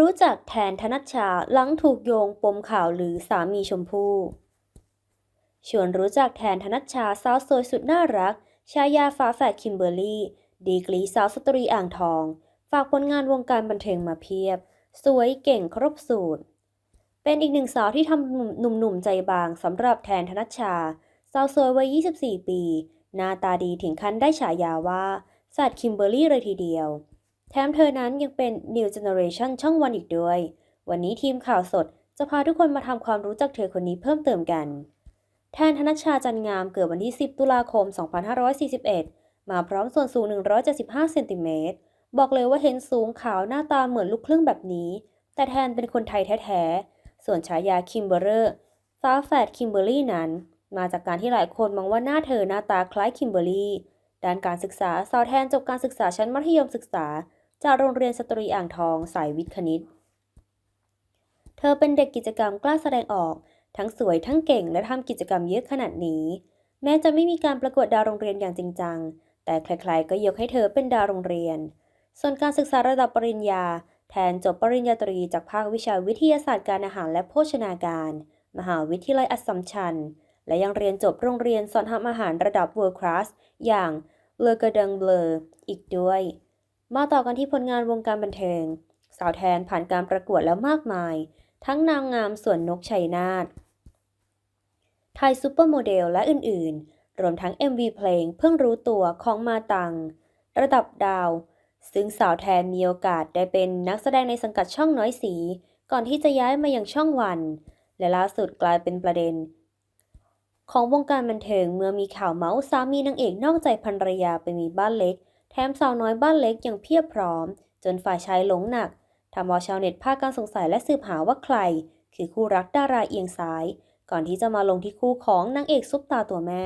รู้จักแทนธนัชชาหลังถูกโยงปมข่าวหรือสามีชมพู่ชวนรู้จักแทนธนัชชาสาวสวยสุดน่ารัก ชายาฟ้าแฝดคิมเบอร์รี่ ดีกรีสาวสตรีอ่างทอง ฝากผลงานวงการบันเทิงมาเพียบ สวยเก่งครบสูตร เป็นอีกหนึ่งสาวที่ทำหนุ่มๆใจบางสำหรับแทนธนัชชา สาวสวยวัย 24 ปี หน้าตาดีถึงขั้นได้ฉายาว่าสัตว์คิมเบอร์รี่เลยทีเดียว แถมเธอนั้นยังเป็น New Generation ช่องวันอีกด้วย วันนี้ทีมข่าวสดจะพาทุกคนมาทำความรู้จักเธอคนนี้เพิ่มเติมกัน แทนธนชาจันงามเกิดวันที่ 10 ตุลาคม 2541 มาพร้อมส่วนสูง 175 เซนติเมตร บอกเลยว่าเห็นสูงขาวหน้าตาเหมือนลูกครึ่งแบบนี้ แต่แทนเป็นคนไทยแท้ๆ ส่วนฉายาคิมเบอร์เรอร์ฟ้าแฝดคิมเบอร์รี่นั้น มาจากการที่หลายคนมองว่าหน้าเธอหน้าตาคล้ายคิมเบอร์รี่ด้านการศึกษาสาวแทนจบการศึกษาชั้นมัธยมศึกษา จากโรงเรียนสตรีอ่างทองสายวิทย์คณิต เธอเป็นเด็กกิจกรรมกล้าแสดงออก ทั้งสวยทั้งเก่งและทำกิจกรรมเยอะขนาดนี้ แม้จะไม่มีการประกวดดาวโรงเรียนอย่างจริงจัง แต่ใครๆก็ยกให้เธอเป็นดาวโรงเรียน ส่วนการศึกษาระดับปริญญา แทนจบปริญญาตรีจากภาควิชาวิทยาศาสตร์การอาหารและโภชนาการ มหาวิทยาลัยอัสสัมชัญและยังเรียนจบโรงเรียนสอนทำอาหารระดับ World Class อย่างเลอกระดังเบลออีกด้วย มาต่อกันที่ผลงานวงการบันเทิง สาวแทนผ่านการประกวดแล้วมากมาย ทั้งนางงามสวนนกชัยนาทไทยซูเปอร์โมเดลและอื่นๆ รวมทั้ง MV เพลงเพิ่งรู้ตัวของมาตัง ระดับดาว ซึ่งสาวแทนมีโอกาสได้เป็นนักแสดงในสังกัดช่องน้อยสี ก่อนที่จะย้ายมายังช่องวัน และล่าสุดกลายเป็นประเด็น ของวงการบันเทิงเมื่อมีข่าวเมาส์สามีนางเอกนอกใจภรรยาไปมีบ้านเล็ก แถมสาวน้อยบ้านเล็กยังเพียบพร้อม จนฝ่ายชายหลงหนักทำเอาชาวเน็ตพากันสงสัยและสืบหาว่าใคร คือคู่รักดาราเอียงซ้าย ก่อนที่จะมาลงที่คู่ของนางเอกซุปตาตัวแม่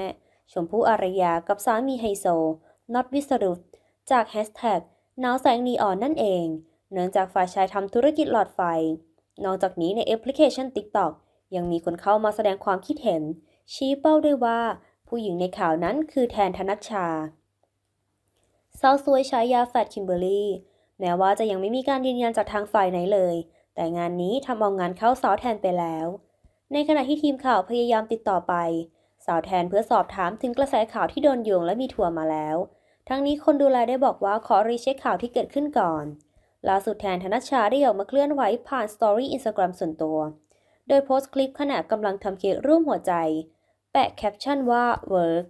ชมพู่อารยากับสามีไฮโซน็อตวิสรุตจากแฮชแท็กหนาวแสงนีออนนั่นเอง เนื่องจากฝ่ายชายทำธุรกิจหลอดไฟ นอกจากนี้ในแอปพลิเคชัน TikTok ยังมีคนเข้ามาแสดงความคิดเห็น ชี้เป้าด้วยว่า ผู้หญิงในข่าวนั้นคือแทนธนัชชา สาวสวยฉายาแฟดคิมเบอร์รี่แม้ว่าจะยังไม่มีการยืนยันจากทางฝ่ายไหนเลย แต่งานนี้ทำเอางานเข้าสาวแทนไปแล้ว ในขณะที่ทีมข่าวพยายามติดต่อไป สาวแทนเพื่อสอบถามถึงกระแสข่าวที่โดนโยงและมีทัวร์มาแล้ว ทั้งนี้คนดูแลได้บอกว่าขอรีเช็คข่าวที่เกิดขึ้นก่อนล่าสุดแทนธนชชาได้ออกมาเคลื่อนไหวผ่านสตอรี่อินสตาแกรมส่วนตัว โดยโพสต์คลิปขณะกำลังทำเค้กรูปหัวใจ แปะแคปชั่นว่า work